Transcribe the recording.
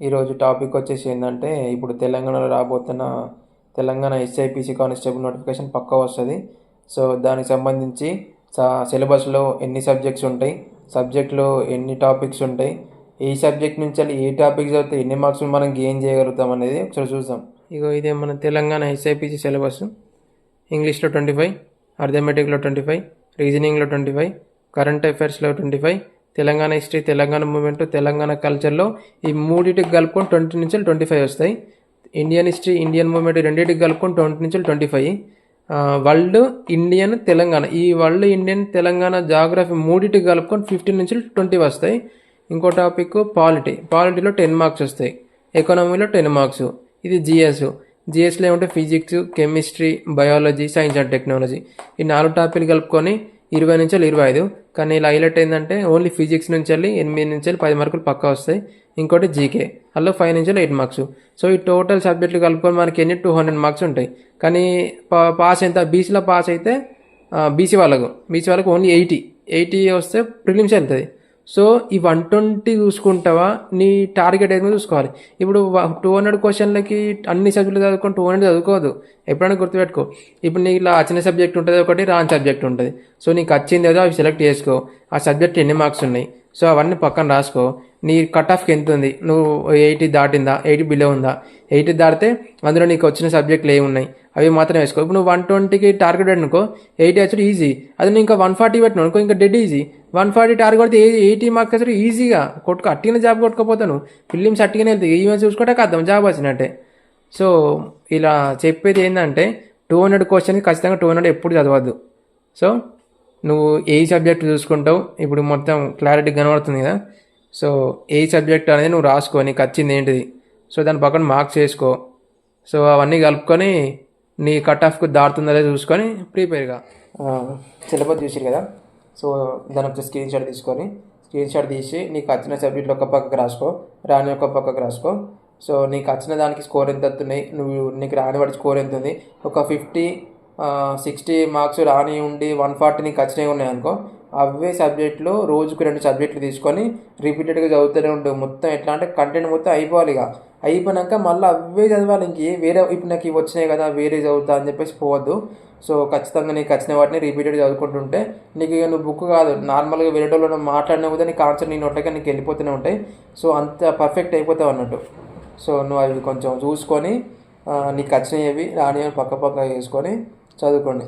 ఈరోజు టాపిక్ వచ్చేసి ఏంటంటే ఇప్పుడు తెలంగాణలో రాబోతున్న తెలంగాణ ఎస్ఐపిసి కానిస్టేబుల్ నోటిఫికేషన్ పక్కా వస్తుంది. సో దానికి సంబంధించి సిలబస్లో ఎన్ని సబ్జెక్ట్స్ ఉంటాయి సబ్జెక్ట్లో ఎన్ని టాపిక్స్ ఉంటాయి ఏ సబ్జెక్ట్ నుంచి వెళ్ళి ఏ టాపిక్స్ చదివితే ఎన్ని మార్క్స్ మనం గెయిన్ చేయగలుగుతాం అనేది ఒకసారి చూద్దాం. ఇగో ఇదే మన తెలంగాణ ఎస్ఐపిసి సిలబస్. ఇంగ్లీష్లో ట్వంటీ ఫైవ్ అర్థమెటిక్లో ట్వంటీ ఫైవ్ రీజనింగ్లో twenty five current అఫైర్స్లో twenty five Telangana history Telangana movement Telangana కల్చర్లో ఈ మూడింటికి కలుపుకొని ట్వంటీ నుంచి ట్వంటీ ఫైవ్ వస్తాయి ఇండియన్ హిస్టరీ ఇండియన్ మూమెంట్ రెండింటికి కలుపుకొని ట్వంటీ నుంచి twenty five world Indian Telangana. ఈ వరల్డ్ ఇండియన్ తెలంగాణ జాగ్రఫీ మూడింటికి కలుపుకొని ఫిఫ్టీన్ నుంచి ట్వంటీ వస్తాయి. ఇంకో టాపిక్ పాలిటీ పాలిటీలో టెన్ మార్క్స్ వస్తాయి. ఎకనామీలో టెన్ మార్క్స్ ఇది జిఎస్ జిఎస్లో ఏమంటే physics chemistry biology science and technology ఈ నాలుగు టాపిక్లు కలుపుకొని ఇరవై నుంచి వెళ్ళి ఇరవై ఐదు. కానీ ఇలా హైలైట్ ఏంటంటే ఓన్లీ ఫిజిక్స్ నుంచి వెళ్ళి ఎనిమిది నుంచి వెళ్ళి పది మార్కులు పక్కా వస్తాయి. ఇంకోటి జీకే. అందులో ఫైవ్ నుంచి ఎయిట్ మార్క్స్. సో ఈ టోటల్ సబ్జెక్టులు కలుపుకొని మనకి ఎన్ని టూ హండ్రెడ్ మార్క్స్ ఉంటాయి. కానీ పా- పాస్ ఎంత బీసీలో పాస్ అయితే బీసీ వాళ్ళకు బీసీ వాళ్ళకు ఓన్లీ ఎయిటీ. ఎయిటీ వస్తే ప్రిలిమ్స్ వెళ్తుంది. సో ఈ వన్ ట్వంటీ చూసుకుంటావా? నీ టార్గెట్ ఏదో చూసుకోవాలి. ఇప్పుడు టూ హండ్రెడ్ క్వశ్చన్లకి అన్ని సబ్జెక్టులు చదువుకొని టూ హండ్రెడ్ చదువుకోవద్దు ఎప్పుడైనా గుర్తుపెట్టుకో. ఇప్పుడు నీకు ఇలా వచ్చిన సబ్జెక్ట్ ఉంటుంది ఒకటి రాని సబ్జెక్ట్ ఉంటుంది. సో నీకు వచ్చింది ఏదో అవి సెలెక్ట్ చేసుకో. ఆ సబ్జెక్ట్ ఎన్ని మార్క్స్ ఉన్నాయి? సో అవన్నీ పక్కన రాసుకో. నీ కట్ ఆఫ్కి ఎంత ఉంది? నువ్వు ఎయిటీ దాటిందా? ఎయిటీ బిలో ఉందా? ఎయిటీ దాటితే అందులో నీకు వచ్చిన సబ్జెక్టులు ఏమి ఉన్నాయి అవి మాత్రం వేసుకో. ఇప్పుడు నువ్వు వన్ ట్వంటీకి టార్గెట్ అనుకో ఎయిటీ వచ్చి ఈజీ అది నువ్వు ఇంకా వన్ ఫార్టీ పెట్టినావు అనుకో ఇంకా dead easy one forty target కొడితే ఎయిటీ మార్క్స్ వచ్చి ఈజీగా కొట్టుకో అట్టిన జాబ్ కొట్టుకోపోతాను ఫిలిమ్స్ అట్టిగానే వెళ్తాయి ఈవెన్ చూసుకుంటే అర్థం జాబ్ వచ్చినట్టే. సో ఇలా చెప్పేది ఏంటంటే టూ హండ్రెడ్ క్వశ్చన్కి ఖచ్చితంగా టూ హండ్రెడ్ ఎప్పుడు చదవద్దు. సో నువ్వు ఏ సబ్జెక్ట్ చూసుకుంటావు ఇప్పుడు మొత్తం క్లారిటీ కనబడుతుంది కదా. సో ఏ సబ్జెక్ట్ అనేది నువ్వు రాసుకో నీకు వచ్చింది ఏంటిది. సో దాని పక్కన మార్క్స్ వేసుకో. సో అవన్నీ కలుపుకొని నీ కట్ ఆఫ్కి దాడుతుందా చూసుకొని ప్రిపేర్గా. సిలబస్ చూసారు కదా? సో దాని ఒక స్క్రీన్ షాట్ తీసుకొని స్క్రీన్ షాట్ తీసి నీకు వచ్చిన సబ్జెక్టులు ఒక పక్కకు రాసుకో రాని ఒక పక్కకు రాసుకో. సో నీకు వచ్చిన దానికి స్కోర్ ఎంత వస్తున్నాయి నువ్వు నీకు రాని వాడి స్కోర్ ఎంత ఉంది? ఒక ఫిఫ్టీ సిక్స్టీ మార్క్స్ రాని ఉండి వన్ ఫార్టీ నీకు వచ్చినవి ఉన్నాయి అనుకో అవే సబ్జెక్టులు రోజుకు రెండు సబ్జెక్టులు తీసుకొని రిపీటెడ్గా చదువుతూనే ఉండు మొత్తం ఎట్లా అంటే కంటెంట్ మొత్తం అయిపోవాలి ఇక. అయిపోయినాక మళ్ళీ అవే చదవాలి ఇంక వేరే ఇప్పుడు నాకు ఇవి వచ్చినాయి కదా వేరే చదువుతా అని చెప్పేసి పోవద్దు. సో ఖచ్చితంగా నీకు వచ్చిన వాటిని రిపీటెడ్ చదువుకుంటుంటే నీకు ఇక నువ్వు బుక్ కాదు. నార్మల్గా వేరే వాళ్ళు మాట్లాడినా కూడా నీకు ఆన్సర్ నీ నోట్లకి నీకు వెళ్ళిపోతూనే ఉంటాయి. సో అంత పర్ఫెక్ట్ అయిపోతావు అన్నట్టు. సో నువ్వు అవి కొంచెం చూసుకొని నీకు వచ్చినవి రానివి పక్క పక్క వేసుకొని చదువుకోండి.